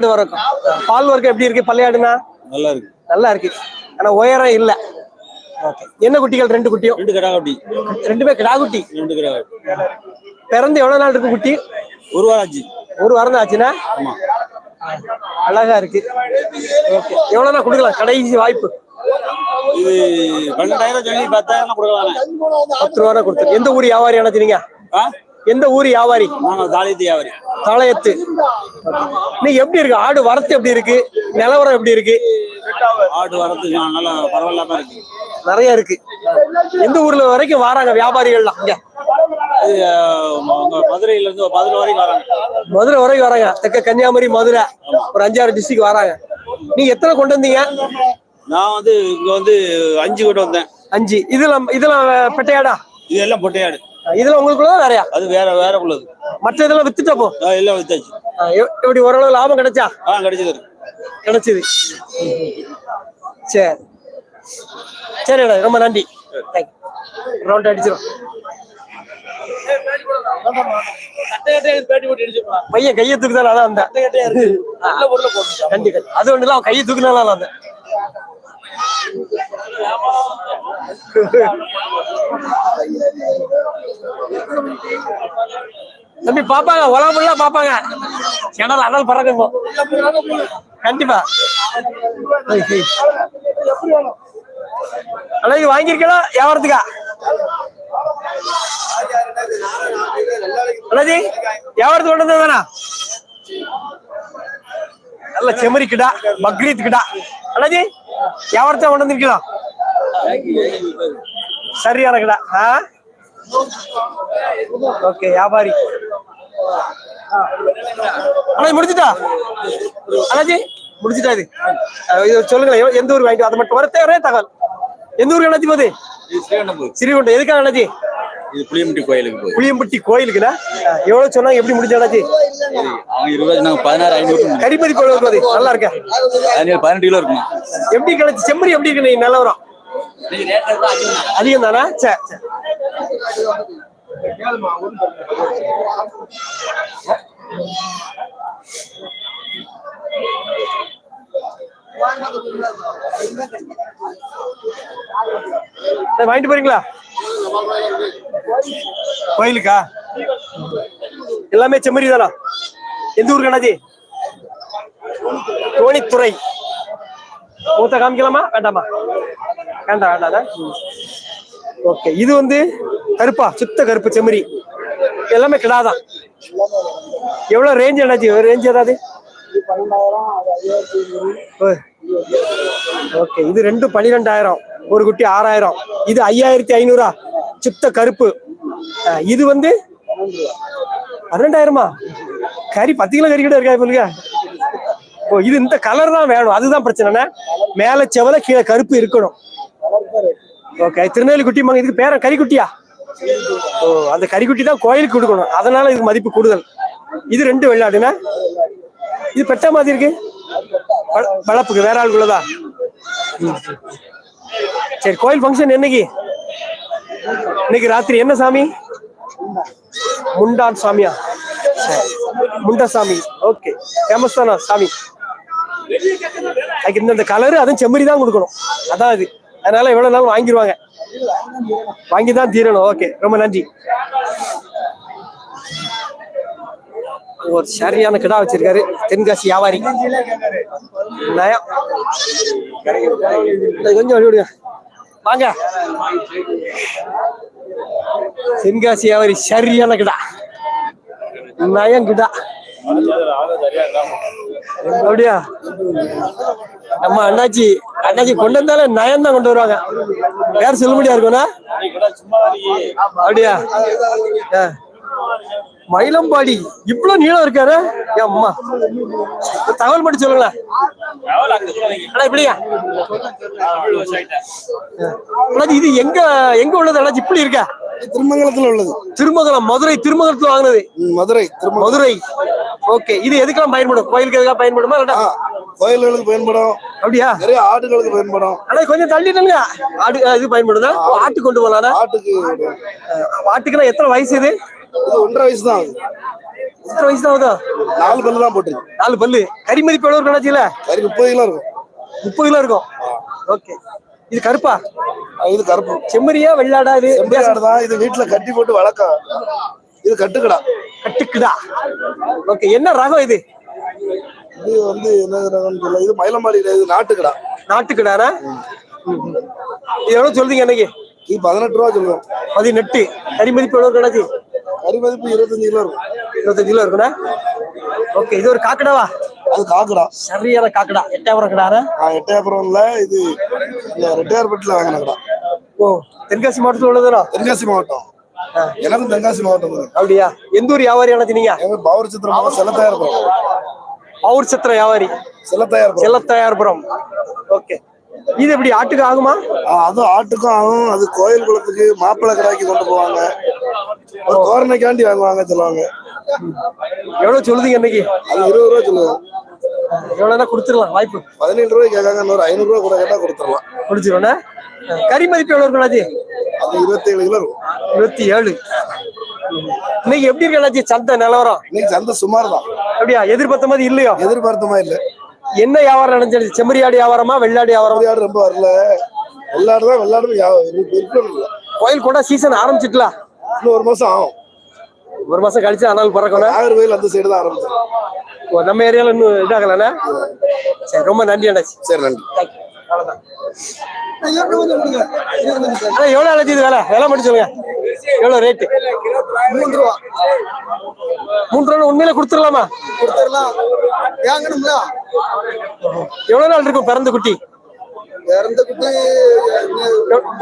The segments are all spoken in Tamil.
ஆடு வரைக்கும் பால் வர்க்கம் எப்படி இருக்கு? பள்ளையாடுனா? நல்லா இருக்கு நல்லா இருக்கு ஆனா உயரம் இல்ல. என்ன குட்டிகள்? ரெண்டு குட்டியும் ரெண்டு கடா குட்டி ரெண்டுமே கிடா குட்டி ரெண்டு கடா பிறந்து எவ்வளவு நாள் இருக்கு குட்டி? ஒரு வாரம் ஆச்சு. ஒரு வாரம் தான் ஆச்சுன்னா? அழகா இருக்கு. ஓகே. எவ்வளவு நாள் கொடுக்கலாம். கடைசி வாய்ப்பு. இது பன்னெண்டாயிரம் சொல்லி பத்தாயிரம் கொடுக்கலாம். பத்து ரூபா கொடுத்து எந்த ஊர் வியாபாரி அணைச்சிருங்க ஆ? எந்த ஊர் வியாபாரி? நாங்க தாலியத்து வியாபாரி. தாளையத்து நீ எப்படி இருக்கு? ஆடு வரத்து எப்படி இருக்கு? நிலவரம் எப்படி இருக்கு? ஆடு வரது நல்லா பரவாயில்லாம இருக்கு. நிறைய இருக்கு. எந்த ஊர்ல வரைக்கும் வராங்க வியாபாரிகள்லாம்? இங்க. மதுரையில இருந்து மதுரை வரைக்கும் வராங்க. மதுரை வரைக்கும் வராங்க. தெற்க கன்னியாகுமரி மதுரை. ஒரு அஞ்சாறு டிஸ்ட்ரிக்ட் வராங்க. நீங்க எத்தனை கொண்டு வந்தீங்க? நான் வந்து இங்க வந்து அஞ்சு கொண்டு வந்தேன். அஞ்சு. இதெல்லாம் இதெல்லாம் பெட்டையாடா? இது எல்லாம் பொட்டையாடு. இதுல உங்களுக்குள்ள வேறையா அது வேற வேற உள்ளது. மற்ற இதெல்லாம் வித்துட்டப்போ ஆ, எல்லாம் வித்தாச்சு. எப்படி ஓரளவு லாபம் கிடைச்சா? ஆ கிடைச்சது கிடைச்சது. சரி. சரிடா ரொம்ப நன்றி. ரவுண்ட் அடிச்சிடும் பையன் கையை தூக்குதால அதான் அந்த. கண்டி அது ஒண்ணு கையை தூக்குனால அந்த. தம்பி பாப்பாங்க உலகம் பாப்பாங்க. கிணறு அனல் பறக்கும் கண்டிப்பா. அழகு வாங்கியிருக்கலாம் வியாபாரத்துக்கா? அண்ணாஜி வியாபாரத்துக்கு கொண்டு வந்ததானா நல்ல செமரி கிடா பக்ரீத் கிடா அண்ணாஜி வியாபாரத்தை கொண்டு வந்திருக்கலாம் சரியான கிடா ஆ ஓகே வியாபாரி அண்ணாஜி முடிச்சுட்டா அண்ணாஜி முடிச்சுட்டா இது இது சொல்லுங்களேன் எந்த ஊர் வாங்கிட்டு அதை மட்டும் வரத்தே ஒரே தகவல் எந்த ஊருக்கு அண்ணாச்சி போகுது இது ஸ்ரீகண்டம்பூர் சிறிகுண்டம் எதுக்காக அண்ணாச்சி இது புளியம்பட்டி கோயிலுக்கு போய். புளியம்பட்டி கோயிலுக்குண்ணா அஹ் எவ்வளவு சொன்னாங்க? எப்படி முடிஞ்ச அண்ணாச்சி அவங்க இருபது நாங்க பதினாறு ஐநூறு கரிமதி கோயில் போகுது நல்லா இருக்க? பதினேழு பதினெட்டு கிலோ இருக்குமா? எப்படி கிடைச்சு? செம்மறி எப்படி இருக்கு நீ நிலவரம் அதிகம் தானே. சரி, வாங்கிட்டு போறீங்களா? கோயிலுக்கா? எல்லாமே செம்மறி தானா எந்த ஊருக்கு அண்ணாஜி தோணித்துறை. மூத்த காமிக்கலாமா? வேண்டாமா? வேண்டாம் வேண்டாம் ஓகே இது வந்து கருப்பா சுத்த கருப்பு செம்மறி. எல்லாமே கிடாதான். எவ்வளவு ரேஞ்ச் என்னாச்சு ரேஞ்ச் ஏதாவது? ஓகே இது ரெண்டு பன்னிரெண்டாயிரம் ஒரு குட்டி ஆறாயிரம். இது ஐயாயிரத்தி ஐநூறா? சித்த கருப்பு. இது வந்து பன்னெண்டாயிரமா கறி பத்து கிலோ கறி கூட இருக்கா இப்ப ஓ இது இந்த கலர் தான் வேணும். அதுதான் பிரச்சனைனா மேல செவல கீழே கருப்பு இருக்கணும். ஓகே திருநெல்வேலி குட்டி மங்க இதுக்கு பேரன் கறிக்குட்டியா? ஓ அந்த கறிக்குட்டி தான் கோயிலுக்கு கொடுக்கணும். அதனால இதுக்கு மதிப்பு கூடுதல். இது ரெண்டு வெள்ளாடுனா இது பெட்ட மாதிரி இருக்கு. வளப்புக்கு வேற ஆளுக்குள்ளதா ம். சரி கோயில் ஃபங்க்ஷன் என்னைக்கு? இன்னைக்கு ராத்திரி என்ன சாமி? முண்டான் சாமியா? சரி. முண்டா சாமி. ஓகே ஃபேமஸ் தானா சாமி? அதுக்கு இந்த கலரு அதுவும் செம்மறி தான் கொடுக்கணும். அதான் இது அதனால எவ்வளவு நாள் வாங்கிடுவாங்க வாங்கி தான் தீரணும். ஓகே ரொம்ப நன்றி. ஒரு சரியான கிடா வச்சிருக்காரு. தென்காசி வியாபாரி. நயம் கொஞ்சம் வழி விடுங்க வாங்க. தென்காசி வியாபாரி சரியான கிடா. நயம் கிடா. அப்படியா? நம்ம அண்ணாச்சி அண்ணாச்சி கொண்டு வந்தாலும் நயம் தான் கொண்டு வருவாங்க. வேற சொல்ல முடியா இருக்கும்னா அப்படியா? மயிலம்பாடி இவ்வளவு நீளம் இருக்காரு? அம்மா தகவல் மட்டும் சொல்லுங்களேன். இப்படியா இது எங்க எங்க உள்ளது? அண்ணாச்சி இப்படி இருக்கா? திருமங்கலத்துல உள்ளது. திருமங்கலம் மதுரை திருமங்கலத்துல வாங்கினது. மதுரை மதுரை. ஓகே இது எதுக்கெல்லாம் பயன்படும்? கோயிலுக்கு எதுக்காக பயன்படுமா கோயில்களுக்கு பயன்படும். அப்படியா? நிறைய ஆடுகளுக்கு பயன்படும். அண்ணா கொஞ்சம் தள்ளிட்டுங்க ஆடு இது பயன்படுதா? ஆட்டு கொண்டு போகலாம் ஆட்டுக்கு. ஆட்டுக்குன்னா எத்தனை வயசு இது? ஒன்றரை வயசு தான் எத்தனை வயசு தான் ஆகுதா? நாலு பல்லு தான் போட்டுருக்கு. நாலு பல்லு. கறி மதிப்பு எவ்வளவு இருக்கும் அண்ணாச்சியில? கறி முப்பது கிலோ இருக்கும். முப்பது கிலோ இருக்கும். ஓகே. இது கருப்பா? இது கருப்பு. செம்மறியா வெள்ளாடா இது? செம்பரியாடு தான் இது வீட்டுல கட்டி போட்டு வளர்க்க இது கட்டுக்கடா. கட்டுக்குடா. ஓகே. என்ன ரகம் இது? இது வந்து என்ன ரகம்னு தெரியல. இது மயிலம்பாடி கிடையாது இது நாட்டுக்கடா. நாட்டுக்குடானா இது எவ்வளவு சொல்றீங்க அன்னைக்கு? இது பதினெட்டு ரூபா சொல்லுவோம். பதினெட்டு. கறி மதிப்பு எவ்வளவு அண்ணாச்சி? கறி மதிப்பு இருபத்தஞ்சு கிலோ இருக்கும். இருபத்தஞ்சு கிலோ இருக்குண்ணா? ஓகே இது ஒரு காக்கடாவா? அது காக்கடா. சரியான காக்கடா. எட்டாயிரம் கடாரா நான் எட்டயபுரம்ல இது ரெட்டையார்பட்டில வாங்கின கடா. ஓ தென்காசி மாவட்டத்தில் உள்ளதுனா தென்காசி மாவட்டம். எனக்கும் தென்காசி மாவட்டம் அப்படியா? எந்த ஊர் வியாபாரி அண்ணாச்சி நீங்க எங்க பவர் சித்திரம் செல்லத்தாயிரபுரம். பவுர் சத்திர வியாபாரி. செல்லத்தாயிரபுரம். செல்லத்தாயார்புரம். ஓகே இது எப்படி ஆட்டுக்கு ஆகுமா? அதுவும் ஆட்டுக்கும் ஆகும். அது கோயில் குளத்துக்கு மாப்பிள்ளை கடாய்க்கு கொண்டு போவாங்க. ஒரு தோரணைக்காண்டி வாங்குவாங்க சொல்லுவாங்க. எவ்வளவு சொல்லுதீங்க இன்னைக்கு? அது இருபது ரூபா சொல்லுவோம் எவ்வளவுனா கொடுத்துடலாம் வாய்ப்பு. பதினேழு ரூபாய் கேட்காங்க இன்னொரு ஐநூறு ரூபா கூட கேட்டா கொடுத்துடலாம். முடிச்சிருவோண்ணே கறி மதிப்பு எவ்வளவு இருக்கும் அண்ணாச்சி? அது இருபத்தேழு கிலோ இருக்கும். இருபத்தி ஏழு இன்னைக்கு எப்படி இருக்கு அண்ணாச்சி? சந்தை நிலவரம்? இன்னைக்கு சந்தை சுமார் தான் அப்படியா? எதிர்பார்த்த மாதிரி இல்லையோ? எதிர்பார்த்த மாதிரி இல்ல. என்ன வியாபாரம் நடந்துச்சு? செம்மறியாடு வியாபாரமா வெள்ளாடு வியாபாரமா? விளையாடு ரொம்ப வரல. வெள்ளாடு தான் வெள்ளாடு கோயில் கூட சீசன் ஆரம்பிச்சிட்டலாம் இன்னும் ஒரு மாசம் ஆகும். ஒரு மாசம் கழிச்சு ஆனால் பறக்கணும். நாகர்கோயில் அந்த சைடு தான் ஆரம்பிச்சோம். ஓ, நம்ம ஏரியால இன்னும் இதாகலண்ணே? சரி ரொம்ப நன்றி அண்ணாச்சி. சரி நன்றி. எவ்வளவு அழைச்சி இது வேலை? வேலை மட்டும் சொல்லுங்க. எவ்வளவு ரேட்டு மூன்று ரூபா. மூன்று ரூபா உண்மையில கொடுத்துடலாமா? கொடுத்துடலாம். வாங்கணும்ல? எவ்வளவு நாள் இருக்கும் பிறந்த குட்டி? இறந்த குட்டி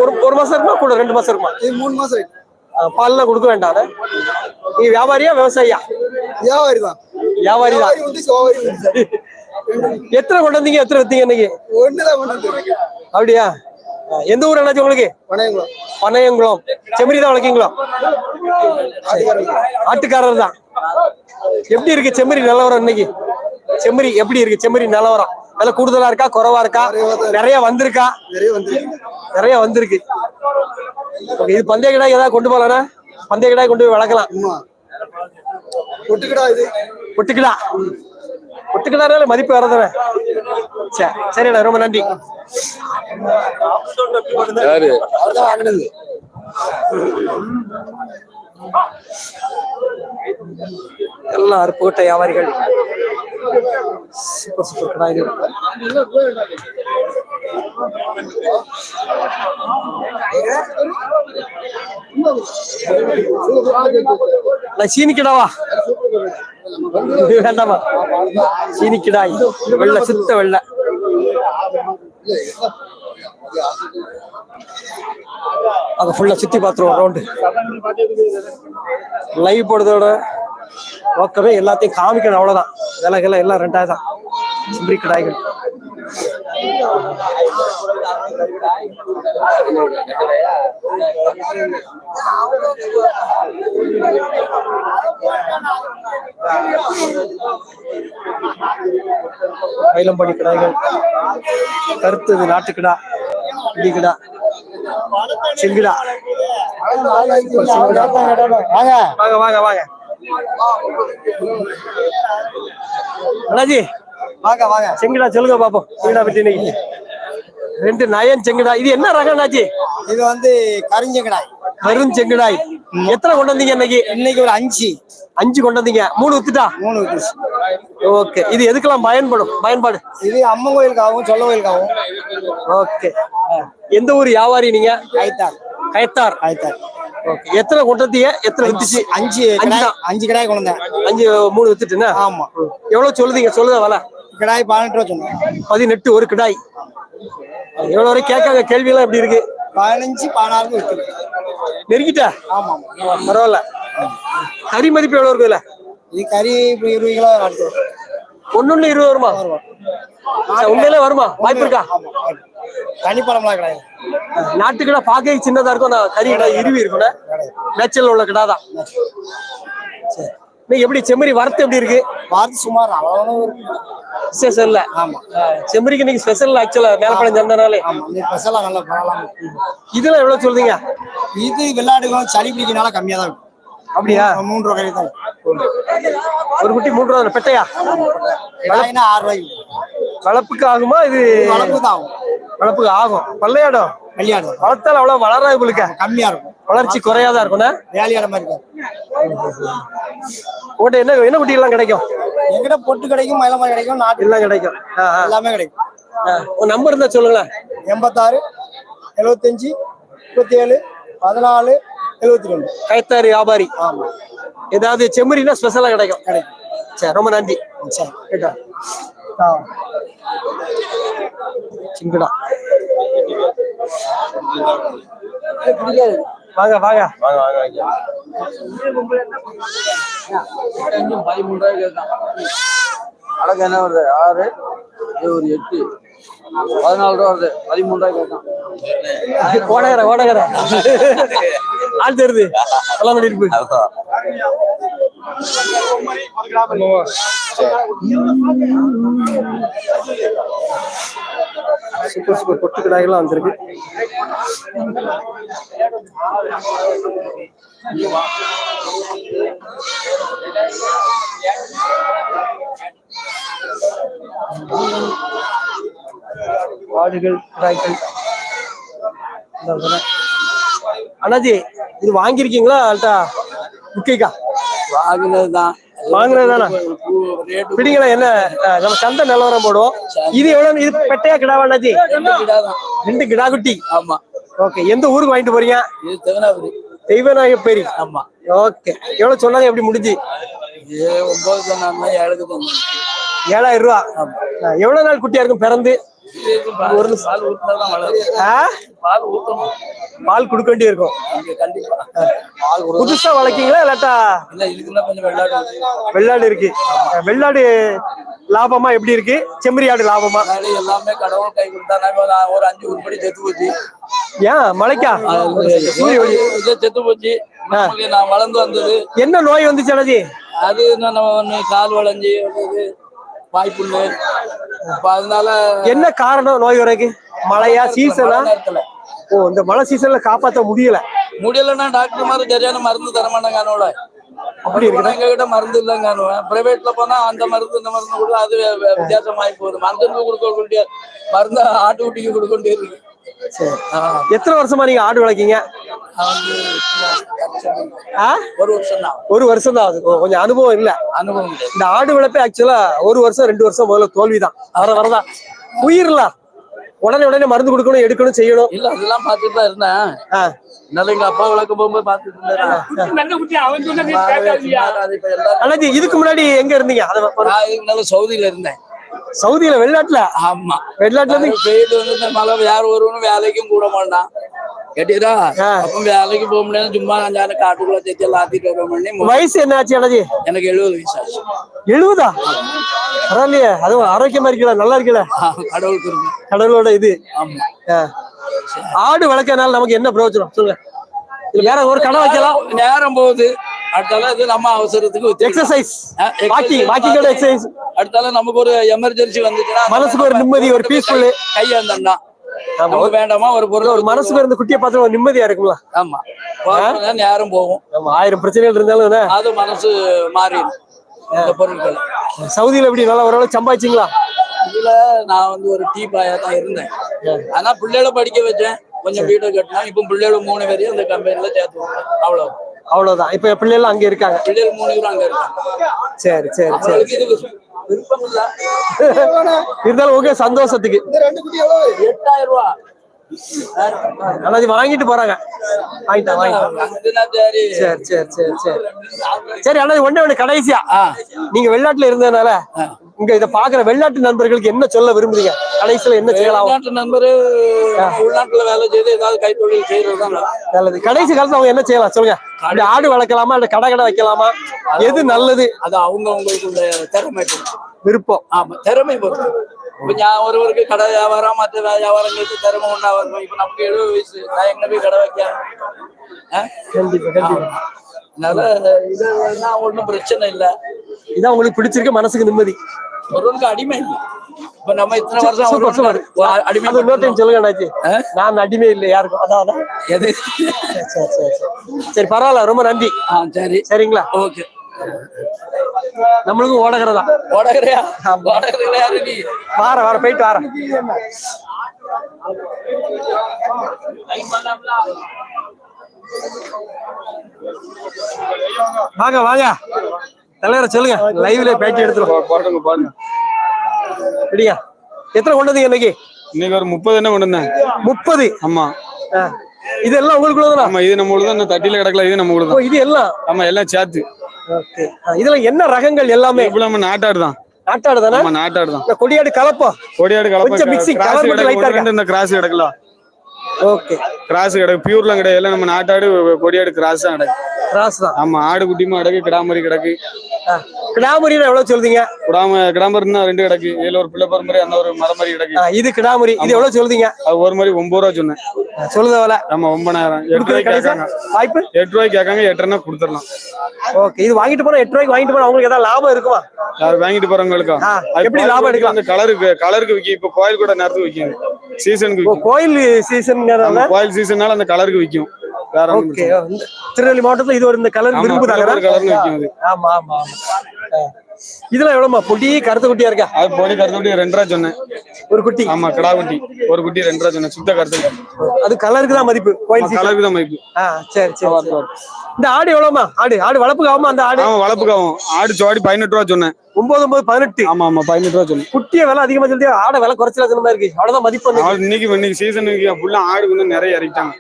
ஒரு ஒரு மாசம் இருக்குமா? கூட ரெண்டு மாசம் இருக்குமா? மூணு மாசம் பால்லாம் கொடுக்க வேண்டாம் நீங்க வியாபாரியா விவசாயியா? வியாபாரி தான் வியாபாரி தான் எத்தனை கொண்டு வந்தீங்க? எத்தனை வித்தீங்க இன்னைக்கு? அப்படியா? எந்த ஊர் அண்ணாச்சி உங்களுக்கு? வணங்குவோம் பனையங்குளம். செம்மறி தான் வளர்க்கீங்களா? ஆட்டுக்காரர் தான். எப்படி இருக்கு செம்மறி நிலவரம் இன்னைக்கு? செம்மறி எப்படி இருக்கு? செம்மறி நிலவரம் விலை கூடுதலா இருக்கா? குறைவா இருக்கா? நிறைய வந்திருக்கா? நிறைய வந்து நிறைய வந்திருக்கு. இது பந்தய கிடாய் ஏதாவது கொண்டு போகலாண்ணா பந்தய கிடாய் கொண்டு போய் வளர்க்கலாம். ஒட்டுக்கடா இது? ஒட்டுக்கிடா. ஒட்டுக்கிடானால மதிப்பு வரதானே சரி சரிண்ணா ரொம்ப நன்றி. யாரு? வாங்கினது. எல்லாம் அருப்புக்கோட்டை வியாபாரிகள். சூப்பர் சூப்பர் கடாய்கள் சீனிக்கிடாவா? வேண்டாமா? சீனிக்கிடாய். வெள்ள சுத்த வெள்ள. அங்க ஃபுல்லா சுத்தி பார்த்துருவோம் ரவுண்டு லைவ் போடுறதோட நோக்கமே எல்லாத்தையும் காமிக்கணும் அவ்வளவுதான். விலை எல்லாம் ரெண்டாயிரம். சிம்பிரி சிம்பரி கடாய்கள். மயிலம்பாடி கடாய்கள் கருத்தது நாட்டுக்கிடா இடிக்கிடா செங்கிடா. செங்கிடா வாங்க. வாங்க வாங்க வாங்க. அண்ணாஜி வாங்க வாங்க. செங்கடா சொல்லுங்க பாப்போம். செங்கடா பத்தி இன்னைக்கு. ரெண்டு நயன் செங்கடா இது என்ன ரகம் அண்ணாச்சி இது வந்து கரிஞ்ச கடாய் கரும் செங்கடாய். எத்தனை கொண்டு வந்தீங்க இன்னைக்கு? இன்னைக்கு ஒரு அஞ்சு. அஞ்சு கொண்டு வந்தீங்க மூணு வித்துட்டா? மூணு ஓகே. இது எதுக்கெல்லாம் பயன்படும்? பயன்பாடு? இது அம்மன் கோயிலுக்காகவும் சொல்ல கோயிலுக்காகவும். ஓகே. எந்த ஊர் வியாபாரி நீங்க? கயத்தார். ஆயிட்டார் ஓகே. எத்தனை கொண்டு வந்தீங்க எத்தனை வித்துச்சு? அஞ்சு அஞ்சு. அஞ்சு கடாய் கொண்டு வந்தேன். அஞ்சு மூணு வித்துட்டுனா? ஆமா. எவ்வளவு சொல்லுதீங்க? சொல்லுதா வலை? கடாய் பதினெட்டு ரூபா சொன்னேன். பதினெட்டு ஒரு கிடாய். எவ்வளவு வரை கேட்காங்க கேள்வி எல்லாம் எப்படி இருக்கு? பதினஞ்சு பதினாறு நெருங்கிட்டா? ஆமா பரவாயில்ல. கறி மதிப்பு எவ்வளவு இருக்குதுல்ல? இது கறி இப்ப இருபது கிலோ அடுத்து. ஒன்னொன்னு இருபது வருமா? உண்மையிலே வருமா? வாய்ப்பு இருக்கா? தனிப்பழம்லாம் கிடையாது. நாட்டுக்கடை பார்க்க சின்னதா இருக்கும். நான் கறி கடை இருவி இருக்கும்ல? மேய்ச்சல் உள்ள கடை தான் சரி இன்னைக்கு எப்படி செம்மறி வரத்து எப்படி இருக்கு? பார்த்து சுமார் அவ்வளவு விசேஷம் இல்ல. ஆமா. செம்மறிக்கு இன்னைக்கு ஸ்பெஷல் ஆக்சுவலா மேலப்பழம் சந்தனாலே ஆமா. ஸ்பெஷலா நல்லா பரவாயில்ல இதெல்லாம் எவ்வளவு சொல்றீங்க? இது வெள்ளாடுகளும் சளி பிடிக்கிறனால கம்மியா தான் இருக்கும் அப்படியா? மூன்று ரூபா கறி தான் ஒரு குட்டி மூன்று ரூபா பெட்டையா? ஆறு ரூபாய்க்கு? வளர்ப்புக்கு ஆகுமா இது? வளர்ப்பு தான் ஆகும். வளர்ப்புக்கு ஆகும். பல்லையாடம் கல்யாணம் வளர்த்தால் அவ்வளவு வளராது உங்களுக்கு கம்மியா இருக்கும். வளர்ச்சி குறையாதான் இருக்கும்ண்ணே வேலையாட மாதிரி இருக்கும். உங்கள்கிட்ட என்ன என்ன குட்டி எல்லாம் கிடைக்கும்? எங்கிட்ட பொட்டு கிடைக்கும் மயில மாதிரி கிடைக்கும் நாட்டு எல்லாம் கிடைக்கும். எல்லாமே கிடைக்கும். உங்க நம்பர் இருந்தா சொல்லுங்களேன். எண்பத்தாறு எழுபத்தஞ்சு முப்பத்தி ஏழு பதினாலு எழுபத்தி ரெண்டு கைத்தாரி வியாபாரி. ஆமா. ஏதாவது செம்மறினா ஸ்பெஷலா கிடைக்கும். கிடைக்கும். சரி ரொம்ப நன்றி. சரி கேட்டா. ஆ. சிங்கடா வாங்க. வாங்க அழகு என்ன வருது? ஆறு இது ஒரு எட்டு. பதினாலு ரூபா வருது. பதிமூணு ரூபாய் கேட்கான் ஓடகர ஓடகர ஆள் தெரியுது எல்லாம் பண்ணி இருக்கு சூப்பர் சூப்பர் பொட்டு கடாய்கள்லாம் வந்திருக்கு. ஆடுகள் கடாய்கள். அண்ணாஜி இது வாங்கியிருக்கீங்களா அல்ட்டா புக்கிக்கா வாங்கினது தான் வாங்குனது தானே ரேட்டு பிடிங்களா என்ன? நம்ம சந்தை நிலவரம் போடுவோம். இது எவ்வளவு இது பெட்டையா கிடாவா அண்ணாஜி? ரெண்டு கிடா குட்டி ஆமா. ஓகே எந்த ஊருக்கு வாங்கிட்டு போறீங்க? இது தகனாபுரி தெய்வநாயகப்பேரி. ஆமா. ஓகே. எவ்வளவு சொன்னாங்க எப்படி முடிஞ்சு? ஒன்பது சொன்னாங்க ஏழுக்கு ஏழாயிரம் ரூபா. எவ்வளவு நாள் குட்டியா இருக்கும் பிறந்து? ஒரு பால் ஊற்றினாதான் வளரும்? பால் கொடுக்க இருக்கும் புதுசா வளர்க்கீங்களா இல்லாட்டா? வெள்ளாடு இருக்கு. வெள்ளாடு லாபமா எப்படி இருக்கு? செம்மறி ஆடு லாபமா? எல்லாமே கடவுள் கை கொடுத்தா ஒரு அஞ்சு உருப்படி செத்து போச்சு. ஏன் மழைக்கா? சூரிய ஒளி. செத்து போச்சு. நான் வளர்ந்து வந்தது. என்ன நோய் வந்துச்சு அண்ணாஜி அது என்ன ஒண்ணு கால் வளைஞ்சு வாய்ப்புண்ணு அதனால என்ன காரணம் நோய் வரக்கு? மழையா சீசனா? ஓ இந்த மழை சீசன்ல காப்பாத்த முடியல. முடியலன்னா டாக்டர் மாதிரி சரியான மருந்து தர மாட்டாங்க அப்படி இருக்குதா? எங்க கிட்ட மருந்து இல்லைங்க பிரைவேட்ல போனா அந்த மருந்து இந்த மருந்து கூட அது வித்தியாசமாயி போகுது. மருந்து கொடுக்க மருந்து ஆட்டு குட்டிக்கு கொடுக்க வேண்டியது இருக்கு. எத்தனை வருஷமா நீங்க ஆடு வளர்க்கீங்க? ஒரு வருஷம் தான் ஒரு வருஷம் தான் ஓ, கொஞ்சம் அனுபவம் இல்ல. அனுபவம் இல்லை. இந்த ஆடு வளர்ப்பே ஆக்சுவலா ஒரு வருஷம் ரெண்டு வருஷம் முதல்ல தோல்விதான். வர வரதான். உயிர்ல. உடனே உடனே மருந்து கொடுக்கணும் எடுக்கணும் செய்யணும். இல்ல அதெல்லாம் பார்த்துட்டு தான் இருந்தேன். அதனால எங்க அப்பா வளர்க்கும் போகும்போது பார்த்துட்டு இருந்தேன். அண்ணாஜி இதுக்கு முன்னாடி எங்க இருந்தீங்க? அத முன்னால சவுதியில இருந்தேன். சவுதியில வெளிநாட்டுல ஆமா. வெளிநாட்டுல இருந்து போயிட்டு வந்து மழை யார் வருவனும் வேலைக்கும் கூட மாட்டான். கேட்டீரா. அப்ப வேலைக்கு போக முடியாது சும்மா அஞ்சாறு காட்டுக்குள்ள தேத்தி எல்லாம் ஆத்திட்டு வர பண்ணி வயசு என்ன ஆச்சு அண்ணாஜி எனக்கு எழுபது வயசு ஆச்சு. எழுபதா பரவாயில்லையே அதுவும் ஆரோக்கியமா இருக்கல நல்லா இருக்கல கடவுளுக்கு இருக்கு கடவுளோட இது. ஆமா. ஆடு வளர்க்கறதுனால நமக்கு என்ன பிரயோஜனம்? சொல்லுங்க. வேற ஒரு கடை வைக்கலாம். நேரம் போகுது. அடுத்தால இது நம்ம அவசரத்துக்கு. எக்ஸசைஸ் வாக்கிங் வாக்கிங்கோட எக்ஸசைஸ் அடுத்தால நமக்கு ஒரு எமர்ஜென்சி வந்துச்சுன்னா மனசுக்கு ஒரு நிம்மதி, ஒரு peaceful. கையாந்தா நமக்கு வேண்டாமா ஒரு பொருள் ஒரு மனசுக்கு இருந்த குட்டியை பார்த்து ஒரு நிம்மதியா இருக்கும்ல. ஆமா. நேரம் போகும். நம்ம ஆயிரம் பிரச்சனைகள் இருந்தாலும் அது மனசு மாறிடும். இந்த பொருட்கள். சவுதியில எப்படி நல்லா ஓரளவு சம்பாதிச்சிங்களா? இதுல நான் வந்து ஒரு டீ பாயா தான் இருந்தேன். ஆனா பிள்ளைகளை படிக்க வச்சேன். கொஞ்சம் வீடு கட்டினா இப்ப பிள்ளைகள் மூணு பேரையும் அந்த கம்பெனில சேர்த்து அவ்வளவு அவ்வளவுதான். இப்ப பிள்ளைகள் அங்க இருக்காங்க. பிள்ளைகள் மூணு பேரும் அங்க இருக்காங்க. சரி சரி சரி. இருந்தாலும் ஓகே சந்தோஷத்துக்கு. எட்டாயிரம் ரூபா. அண்ணாஜி வாங்கிட்டு போறாங்க. வாங்கிட்டேன் அதுனா சரி சரி சரி சரி. சரி அண்ணாஜி ஒண்ணே ஒண்ணு கடைசியா. நீங்க வெளிநாட்டுல இருந்ததுனால இங்க இத பாக்குற வெளிநாட்டு நண்பர்களுக்கு என்ன சொல்ல விரும்புறீங்க? கடைசியில என்ன செய்யலாம்? வெளிநாட்டு நண்பரு உள்நாட்டுல வேலை செய்து ஏதாவது கைத்தொழில் செய்யறதுதான் நல்லது. கடைசி காலத்துல அவங்க என்ன செய்யலாம்? சொல்லுங்க. அப்படி ஆடு வளர்க்கலாமா இல்ல கடை கடை வைக்கலாமா? எது நல்லது? அது அவங்க அவங்களுக்குள்ள திறமை. விருப்பம். ஆமா திறமை பொறுத்து இப்ப நான் ஒருவருக்கு கடை வியாபாரம் மற்ற வியாபாரங்களுக்கு திறமை உண்டா வரும் இப்ப நமக்கு எழுபது வயசு நான் எங்க போய் கடை வைக்க? அதனால இது ஒன்றும் பிரச்சனை இல்லை. இதான் உங்களுக்கு பிடிச்சிருக்கு மனசுக்கு நிம்மதி. ஒருவனுக்கு அடிமை இல்லை. இப்ப நம்ம இத்தனை வருஷம் அடிமை இன்னொரு டைம் சொல்லுங்க அண்ணாச்சி? நான் அடிமை இல்லை யாருக்கும். அதான் எது? சரி. சரி பரவாயில்ல. ரொம்ப நன்றி. ஆ சரி. சரிங்களா? ஓகே. நம்மளுக்கும் ஓடகிறதா ஓடகரையா? ஓடகரையா யாரு நீ? வார வார போயிட்டு வாரேன். வாங்க வாங்க. தலைவரை சொல்லுங்க. லைவ்ல பேட்டி எடுத்துருவோம். பாருங்க பாருங்க. எத்தனை கொண்டு வந்தீங்க இன்னைக்கு? இன்னைக்கு ஒரு முப்பது என்ன கொண்டு வந்தேன்? முப்பது? ஆமா. இதெல்லாம் உங்களுக்குள்ளதானா? ஆமா இது நம்ம தான் இந்த தட்டில கிடக்கல இது நம்ம ஓ தான் இது எல்லாம்? ஆமா எல்லாம் சேர்த்து. ஓகே. இதுல என்ன ரகங்கள் எல்லாமே? இவ்வளவு நாட்டாடு தான்? நாட்டாடு தானே நாட்டாடு தான் கொடியாடு கலப்பா? கொடியாடு கொஞ்சம் mixing, colour கிராஸ் மட்டும் இருக்கா? இந்த கிராஸ் கிடக்கல ஓகே. கிராஸ் கிடக்கு பியூர்லாம் கிடையாது. எல்லாம் நம்ம நாட்டாடு கொடியாடு கிராஸ் தான் கிடக்கு கிராஸ் தான். ஆமா ஆடு குட்டிமா கிடக்கு கிடாமரி கிடக்கு. கிடாமுறினா எவ்வளவு சொல்றீங்க? குடாம கிடாமரி இருந்தா ரெண்டு கிடக்கு இதுல ஒரு பிள்ளை மாதிரி அந்த ஒரு மரம் மாதிரி கிடக்கு. இது கிடாமுறி இது எவ்வளவு சொல்றீங்க? அது ஒரு மாதிரி ஒன்பது ரூபா சொன்னேன். சொல்லுதவல ஆமா ஒன்பதாயிரம். எட்டு கடைசியா கேட்காங்க. வாய்ப்பு? எட்டு ரூபாய்க்கு கேட்காங்க எட்டுனா கொடுத்துடலாம். ஓகே இது வாங்கிட்டு போனா எட்டு ரூபாய்க்கு வாங்கிட்டு போனா உங்களுக்கு ஏதாவது லாபம் இருக்குமா? யார் வாங்கிட்டு போறவங்களுக்கா? எப்படி லாபம் எடுக்கலாம்? அந்த கலருக்கு கலருக்கு விக்கும். இப்ப கோயில் கூட நேரத்துக்கு விக்கும் சீசனுக்கு கோயில் ஆமா, கோயில் சீசன்னால அந்த கலருக்கு விக்கும் வேற ஓகே. திருநெல்வேலி மாவட்டத்துல இது ஒரு இந்த கலர் விரும்புதாங்க ஆமா ஆமா ஆமா. இதெல்லாம் எவ்வளவுமா பொடி கருத்த குட்டியா இருக்கா? அது பொடி கருத்து ரெண்டு ரூபா சொன்னேன். ஒரு குட்டி. ஆமா கடா குட்டி ஒரு குட்டி ரெண்டு ரூபா சொன்னேன். சுத்த கருத்து அது கலருக்கு தான் மதிப்பு கோயில் கலருக்கு தான் மதிப்பு. ஆ சரி சரி. இந்த ஆடு எவ்வளவுமா ஆடு ஆடு வளர்ப்புக்கு ஆகுமா அந்த ஆடு? ஆமா வளர்ப்புக்காவும் ஆடு சோடி பதினெட்டு ரூபா சொன்னேன். ஒன்பது ஒன்பது பதினெட்டு. ஆமா ஆமா பதினெட்டு ரூபா சொன்னேன். குட்டிய விலை அதிகமா சொல்லி ஆடை விலை குறைச்சல சொன்ன மாதிரி இருக்கு. அவ்வளவுதான் மதிப்பு இன்னைக்கு இன்னைக்கு சீசனுக்கு ஃபுல்லா ஆடு வந்து நிறைய இறக்கிட்டாங்க.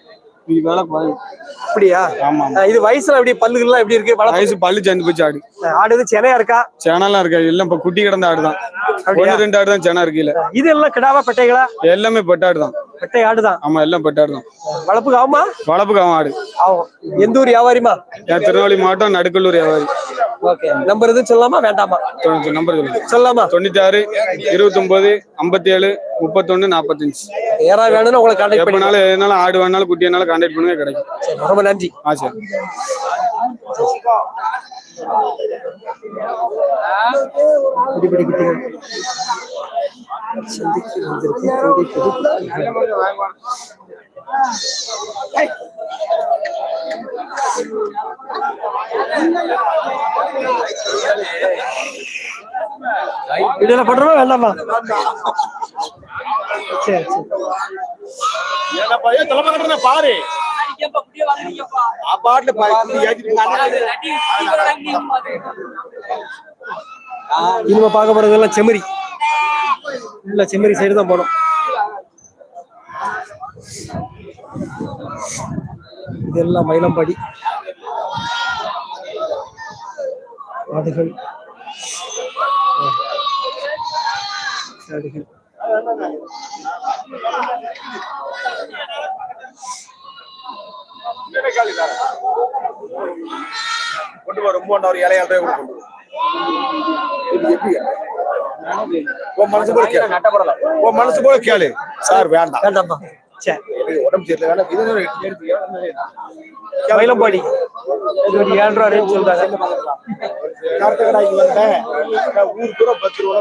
வேலை பாருங்க அப்படியா? ஆமா இது வயசுல எப்படி பல்லுகள்லாம் எப்படி இருக்கு? வயசு பல்லு சேர்ந்து போச்சு ஆடு. ஆடு இது சென்னையா இருக்கா? சேனல்லாம் இருக்கா எல்லாம் இப்ப குட்டி கிடந்த ஆடு தான் அப்படியா? ஒண்ணு ரெண்டு ஆடு தான் சேனா இருக்குல்ல இது எல்லாம் கிடாவா பெட்டைகளா? எல்லாமே பெட்டாடு தான் பெட்டை ஆடு தான் ஆமா எல்லாம் பெட்டாடு தான் வளர்ப்புக்கு ஆகுமா? வளர்ப்புக்காவும் ஆடு. ஆகும். எந்த ஊர் வியாபாரிமா திருநெல்வேலி மாவட்டம் நடுக்கல்லூர் வியாபாரி. ஓகே. நம்பர் எதுவும் சொல்லலாமா? வேண்டாமா? நம்பர் சொல்லுங்க சொல்லலாமா? தொண்ணூத்தி ஆறு இருபத்தொன்பது ஐம்பத்தி ஏழு முப்பத்தொன்னு நாற்பத்தஞ்சு யாராவது வேணும்னு உங்களை கான்டாக்ட் பண்ணி எப்பனாலும் எதுனாலும் ஆடு வேணாலும் குட்டி வேணாலும் கான்டாக்ட் பண்ணுங்க கிடைக்கும். ரொம்ப நன்றி. ஆ சரி. வீடியோல பண்றோமா வேண்டாமா? சரி சரி பாரு இனிமே பார்க்க போறதெல்லாம் செம்மறி இல்ல செம்மறி சைடு தான் போனோம் இதெல்லாம் மயிலம்பாடி ஆடுகள் ஆடுகள் கொண்டு வா ரொம்ப ஒரு இலையால் கொண்டு வா. இது எப்படி உன் மனசு போல கேளு. உன் மனசு போல கேளு. சார் வேண்டாம். உடம்பு சரியில்லை இது மயிலம்பாடி. இது ஒரு ஏழு ரூபா ரேட் சொல்றாங்க வந்தேன். ஊர் பத்து ரூபா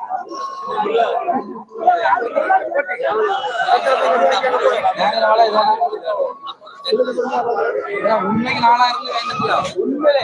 உண்மைக்கு நாலாயிரம் உண்மையிலே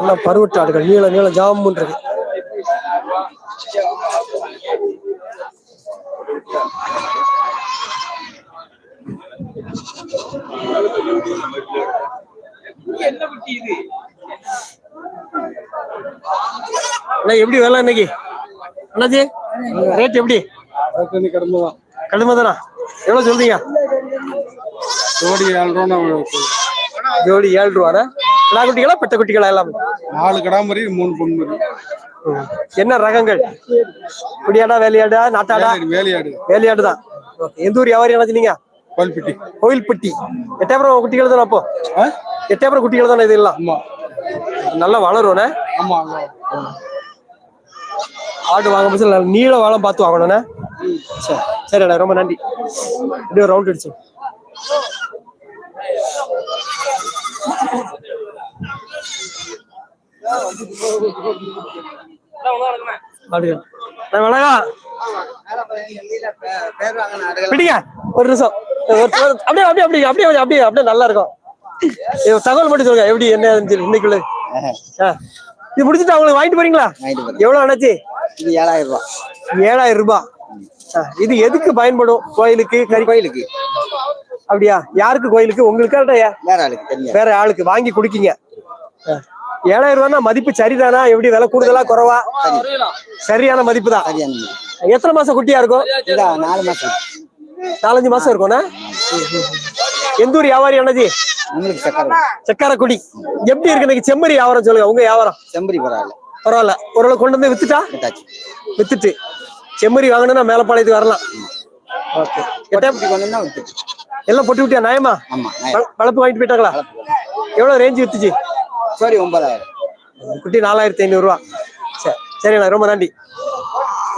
ஒரு பருவட்டாடுகள் நீள நீள ஜாமுன் இருக்கு. Thank you. அண்ணா எப்படி வேலை இன்னைக்கு? அண்ணாச்சி ரேட் எப்படி? கடமை தான் எவ்வளவு சொல்றீங்க? ஜோடி ஏழு ரூபா ஜோடி ஏழு ரூபாண்ணா கிடா குட்டிகளா பெட்ட குட்டிகளா எல்லாமே? நாலு கிடாமரி மூணு பொன்மரி ம். என்ன ரகங்கள்? குடியாடா வேலையாடா நாட்டாடா? வேலையாடு வேலையாடு. தான் எந்த ஊர் வியாபாரி அணைச்சினீங்க பல்பிட்டி கோயில்பட்டி. எட்டாயிரம் குட்டிகள் தானே அப்போ? ஆ? எட்டாயிரம் குட்டிகள் தானே இது எல்லாம்? ஆமா. நல்லா வளரும்ண்ணே ஆமா ஆடு வாங்க போது நல்ல நீள வாழம் பார்த்து வாங்கணும்ண்ணே சரி சரிண்ணா ரொம்ப நன்றி. இப்படியே ஒரு ரவுண்ட் அடிச்சு. அப்படியா பிடிங்க. ஒரு நிமிஷம். அப்படியே அப்படியே அப்படியே அப்படியே அப்படியே அப்படியே நல்லா இருக்கும். தகவல் மட்டும் சொல்லுங்க. எப்படி என்ன இன்னைக்குள்ள. இது முடிச்சுட்டு அவங்களுக்கு வாங்கிட்டு போறீங்களா? எவ்வளவு அண்ணாச்சி இது ஏழாயிரம் ரூபாய் ஏழாயிரம் ரூபாய் இது எதுக்கு பயன்படும்? கோயிலுக்கு கறி கோயிலுக்கு. அப்படியா? யாருக்கு கோயிலுக்கு? உங்களுக்கு? வேற ஆளுக்கு வேற ஆளுக்கு வாங்கி குடிக்கீங்க. ஏழாயிரம் ரூபாய்னா மதிப்பு சரிதானா? எப்படி விலை கூடுதலா குறைவா? சரியான மதிப்பு தான். எத்தனை மாசம் குட்டியா இருக்கும்? நாலு மாசம். நாலஞ்சு மாசம் இருக்கும்ண்ணா எந்த ஊர் வியாபாரி அண்ணாஜி செக்காரக்குடி. எப்படி இருக்கு இன்னைக்கு செம்மறி வியாபாரம் சொல்லுங்க. உங்க வியாபாரம்? செம்பரி பரவாயில்ல. பரவாயில்ல. ஓரளவு கொண்டு வந்து வித்துட்டா? வித்துட்டு. செம்மறி வாங்கணும்னா மேலப்பாளையத்துக்கு வரலாம். ஓகே. எல்லாம் பொட்டு விட்டியா? நியாயமா? வளர்ப்பு வாங்கிட்டு போயிட்டாங்களா? எவ்வளவு ரேஞ்சு வித்துச்சு? சாரி ஒன்பதாயிரம். குட்டி நாலாயிரத்தி ஐநூறு ரூபா. சரி சரிண்ணா ரொம்ப நன்றி.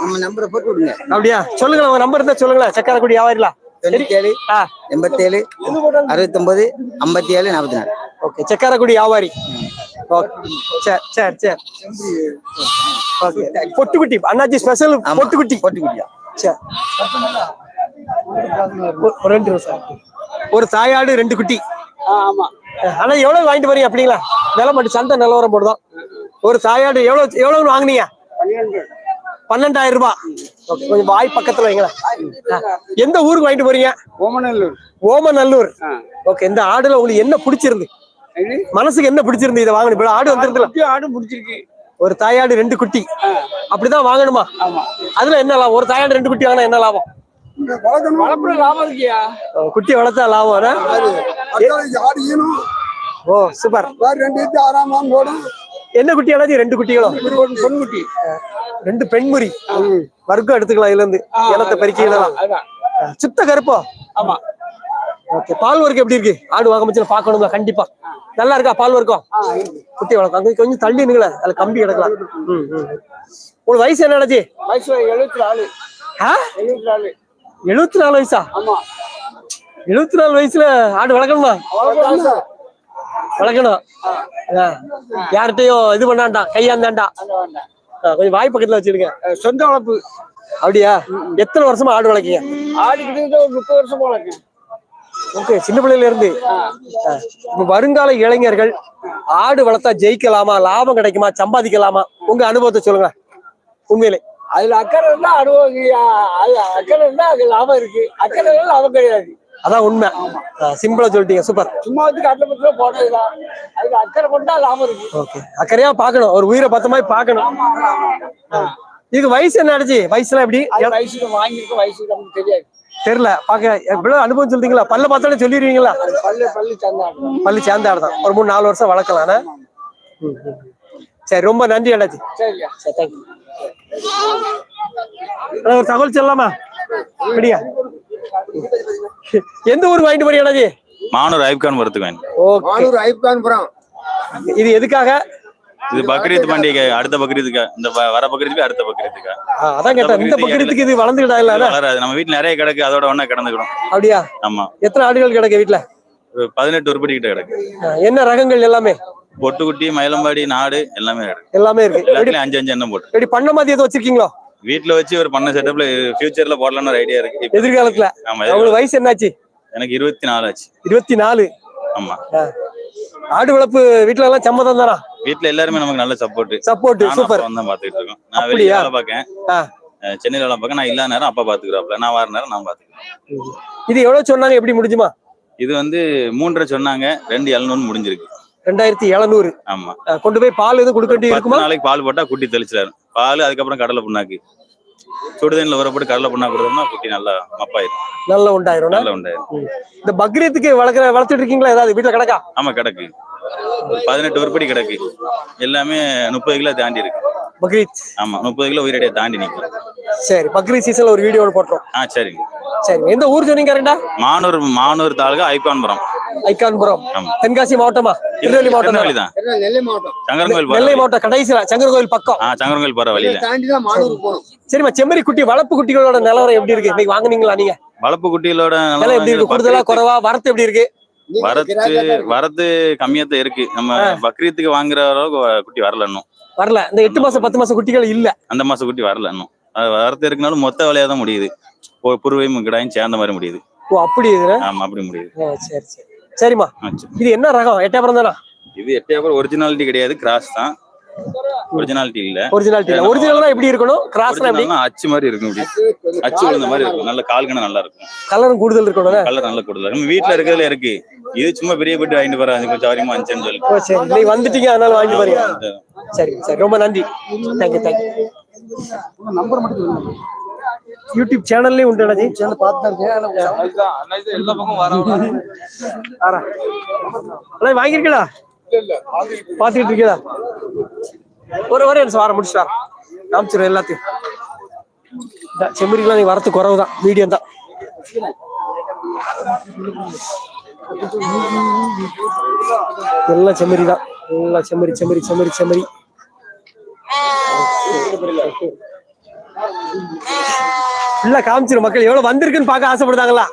நம்ம நம்பரை போட்டு விடுங்க. அப்படியா? சொல்லுங்களேன் உங்க நம்பர் இருந்தா சொல்லுங்களேன். சக்கரக்குடி வியாபாரிகளா தொண்ணூத்தி ஏழு அறுபத்தொன்பது ஐம்பத்தி ஏழு நாற்பத்தி நாலு ஓகே செக்காரக்குடி வியாபாரி ஓகே. சரி சரி சரி ஓகே. பொட்டுக்குட்டி அண்ணாச்சி ஸ்பெஷல் பொட்டுக்குட்டி. போட்டுக்குட்டியா? சரி ரெண்டு ஒரு தாயாடு ரெண்டு குட்டி. ஆமா. ஆனா எவ்வளவு வாங்கிட்டு வரீங்க அப்படிங்களா? விலை மட்டும் சந்தை நிலவரம் போடுதோம் ஒரு தாயாடு எவ்வளவு எவ்வளவு வாங்குனீங்க? பன்னெண்டாயிரம் ரூபாய். கொஞ்சம் வாய் பக்கத்துல வைங்களேன். எந்த ஊருக்கு வாங்கிட்டு போறீங்க? ஓமநல்லூர். ஓமநல்லூர். ஓகே இந்த ஆடுல உங்களுக்கு என்ன பிடிச்சிருந்து? மனசுக்கு என்ன பிடிச்சிருந்து இதை வாங்கணும்? இப்ப ஆடு வந்துருந்துல ஆடு முடிச்சிருக்கு ஒரு தாயாடு ரெண்டு குட்டி. அப்படிதான் வாங்கணுமா? அதுல என்ன லாபம்? ஒரு தாயாடு ரெண்டு குட்டி வாங்கினா என்ன லாபம்? குட்டி வளர்த்தா லாபம் ஓ சூப்பர். ரெண்டு ஆறாம் ஓடும் என்ன குட்டி ஆனாச்சு ரெண்டு குட்டிகளும் பொன்குட்டி. ரெண்டு பெண்முறி. வர்க்கம் எடுத்துக்கலாம் இதுல இருந்து. இனத்தை அதான் சுத்த கருப்போ? ஆமா. ஓகே பால் வர்க்கம் எப்படி இருக்கு? ஆடு வாங்க முச்சுல பாக்கணுமா கண்டிப்பா. நல்லா இருக்கா பால் வர்க்கம் குட்டி வளர்க்கும் அங்க கொஞ்சம் தள்ளி நிக்கல அதுல கம்பி எடுக்கலாம் ம், ம். உங்களுக்கு வயசு என்ன ஆச்சு வயசு எழுபத்தி நாலு? எழுபத்தி நாலு எழுபத்தி நாலு வயசா? ஆமா. எழுபத்தி நாலு வயசுல ஆடு வளர்க்கணுமா? வளர்க்கணும். யார்கிட்டயும் இது பண்ணாண்டாம் கையாந்தாண்டா ஆ, கொஞ்சம் வாய் பக்கத்துல வச்சிருங்க. சொந்த வளர்ப்பு. அப்படியா? எத்தனை வருஷமா ஆடு வளர்க்கீங்க? ஆடு கிட்ட ஒரு முப்பது வருஷம் போல இருக்கு ஓகே சின்ன பிள்ளையில இருந்து. வருங்கால இளைஞர்கள் ஆடு வளர்த்தா ஜெயிக்கலாமா லாபம் கிடைக்குமா சம்பாதிக்கலாமா? உங்க அனுபவத்தை சொல்லுங்க. உண்மையிலே. அதுல அக்கறை இருந்தா அனுபவம் அது அக்கறை இருந்தா அது லாபம் இருக்கு. அக்கறை லாபம் கிடையாது. அதான் உண்மை. சிம்பிளா சொல்லிட்டீங்க. சூப்பர் சும்மா வந்து கட்டில போட்டதுதான் அதுக்கு அக்கறை கொண்டா லாபம் இருக்கு. ஓகே அக்கறையா பார்க்கணும். ஒரு உயிரை பார்த்த மாதிரி பார்க்கணும். இதுக்கு வயசு என்ன ஆச்சு? வயசுலாம் எப்படி? வயசுக்கு வாங்கியிருக்க வயசுக்கு நமக்கு தெரியாது. தெரியல. பாக்க எவ்வளவு அனுபவம் சொல்றீங்களா? பல்ல பார்த்தாலே சொல்லிடுவீங்களா? பல்லு பல்லு சந்தாடு பள்ளி சேர்ந்த ஆடுதான் ஒரு மூணு நாலு வருஷம் வளர்க்கலாம்னா ம், ம். சரி ரொம்ப நன்றி அண்ணாச்சி. சரி தேங்க்யூ ஒரு தகவல் சொல்லலாமா? அப்படியா? எந்த ஊருக்கு வாங்கிட்டு போறீங்க அண்ணாச்சி? மானூர் ஐப்கான் வரத்துக்கு வேணும் ஓகே. ஐப்கான்புரம் இது எதுக்காக? இது பக்ரீத் பண்டிகை அடுத்த பக்ரீத்துக்கா இந்த வ- வர பக்ரீத்துக்கு அடுத்த பக்ரீத்துக்கா? அதான் கேட்டேன். இந்த பக்கத்துக்கு இது வளர்ந்துக்கிட்டா இல்ல வளராது. நம்ம வீட்டுல நிறைய கிடக்கு அதோட ஒண்ணா கிடந்துக்கிடும் அப்படியா? ஆமா. எத்தனை ஆடுகள் கிடக்கு வீட்டுல? ஒரு பதினெட்டு உருப்படி கிட்ட கிடக்கு. என்ன ரகங்கள் எல்லாமே? பொட்டுக்குட்டி மயிலம்பாடி நாடு எல்லாமே கிடக்கு. எல்லாமே இருக்கு. அஞ்சு அஞ்சு எண்ணம் போட்டு. எப்படி பண்ண மாதிரி எதுவும் வச்சிருக்கீங்களோ? வீட்டுல வச்சு ஒரு பண்ண செட்டப்ல ஃபியூச்சர்ல போடலாம்னு ஒரு ஐடியா இருக்கு. எதிர்காலத்துல? ஆமா உங்களுக்கு வயசு என்னாச்சு? எனக்கு இருபத்தி நாலு ஆச்சு. இருபத்தி நாலு ஆமா ஆடு வளர்ப்பு வீட்டுல எல்லாம் சம்மதம் தானா? வீட்டுல எல்லாருமே நமக்கு நல்ல சப்போர்ட் சப்போர்ட் சூப்பர் தான் பாத்துக்கிட்டு இருக்கோம். நான் வெளியே? வேலை. அஹ் சென்னையில வேலை பார்க்க நான் இல்லாத நேரம் அப்பா பாத்துக்கிறாப்ல நான் வர நேரம் நான் பாத்துக்கிறேன். இது எவ்வளவு சொன்னாங்க எப்படி முடிஞ்சுமா? இது வந்து மூன்றரை சொன்னாங்க. ரெண்டு எழுநூறு முடிஞ்சிருக்கு. ரெண்டாயிரத்தி எழுநூறு. ஆமா. கொண்டு போய் பால் எதுவும் கொடுக்க இருக்குமா? நாளைக்கு பால் போட்டா குட்டி தெளிச்சிடாரு. பால் அதுக்கப்புறம் கடலை புண்ணாக்கு. சுடுதண்ணில உரப்பட்டு கடலை புண்ணாக்கு கொடுத்தோம்னா குட்டி நல்லா மப்பாயிரும். நல்லா உண்டாயிரும் நல்லா உண்டாயிரும். இந்த பக்ரீத்துக்கு வளர்க்குற வளர்த்துட்டு இருக்கீங்களா ஏதாவது? வீட்டுல கிடக்கா? ஆமா கிடக்கு. ஒரு பதினெட்டு உருப்படி கிடக்கு. எல்லாமே முப்பது கிலோ தாண்டி இருக்கு. பக்ரீத். ஆமா முப்பது கிலோ உயிரடியை தாண்டி நிக்கும். சரி பக்ரீத் சீசன்ல ஒரு வீடியோ போட்டுரும் ஆ சரிங்க. சரி எந்த ஊர் சொன்னீங்க கரெக்டா? மானூர் மானூர் தாலுகா ஐக்கான்புரம் ஐக்கான்புரம். தென்காசி மாவட்டமா? திருநெல்வேலி மாவட்டம்? தான். நெல்லை மாவட்டம். நெல்லை. மாவட்டம் கடைசியில சங்கர் கோயில் பக்கம். ஆ சங்கரங்கோயில் போற வழியில. தாண்டி தான் மானூர் போகணும். சரிம்மா செம்மறி குட்டி வளர்ப்பு குட்டிகளோட நிலவரம் எப்படி இருக்கு? இன்னைக்கு வாங்குனீங்களா நீங்க? வளர்ப்பு குட்டிகளோட விலை எப்படி இருக்கு? கூடுதலா குறைவா வரத்து எப்படி இருக்கு? வரத்து வரத்து கம்மியாத்தான் இருக்கு. நம்ம பக்ரீத்துக்கு வாங்குற அளவுக்கு குட்டி வரல இன்னும். வரல. இந்த எட்டு மாசம் பத்து மாசம் குட்டிகள் இல்ல. அந்த மாசம் குட்டி வரல இன்னும். அது வரத்து இருக்குனாலும் மொத்த விலையா தான் முடியுது புருவையும் கிடாயும் சேர்ந்த மாதிரி முடியுது. ஓ அப்படி ஆமா அப்படி முடியுது. சரி சரி. சரிம்மா. இது என்ன ரகம்? எட்டாபுரம் தானா? இது எட்டையாபுரம் ஒரிஜினாலிட்டி கிடையாது கிராஸ் தான். ஒரிஜினாலிட்டி இல்ல. ஒரிஜினாலிட்டி ஒரிஜினல்னா எப்படி இருக்கணும்? கிராஸ்னா எப்படி? அச்சு மாதிரி இருக்கும் இப்படி. அச்சு விழுந்த மாதிரி இருக்கும். நல்ல கால்கணம் நல்லா இருக்கும். கலரும் கூடுதல் இருக்கணும் கலர் நல்ல கூடுதல் நம்ம வீட்டுல இருக்கிறதுல இருக்கு. இது சும்மா பெரிய பெட்டி வாங்கிட்டு போறாங்க கொஞ்சம் வரையுமா அஞ்சுன்னு சொல்லி. ஓ சரி. நீ வந்துட்டீங்க அதனால வாங்கி பாருங்க சரி சரி. ரொம்ப நன்றி. Thank you thank you number மட்டும் யூடியூப் சேனல்லையும் உண்டு அண்ணாஜி. சேர்ந்து பார்த்து தான் இருக்கேன் எல்லா பக்கம் ஆறா. அண்ணா இருக்கீங்களா ஒரு ஒரே நிமிஷம் வாரம் முடிச்சுட்டு காமிச்சிடும் எல்லாத்தையும். செம்மறிக்கெல்லாம் நீ வரத்து குறவு தான் மீடியம் தான். எல்லாம் செம்மறி தான் எல்லாம் செம்மறி செம்மறி செம்மறி செம்மறி. இல்ல காமிச்சிரு மக்கள். எவ்வளவு வந்திருக்குன்னு பார்க்க ஆசைப்படுதாங்களா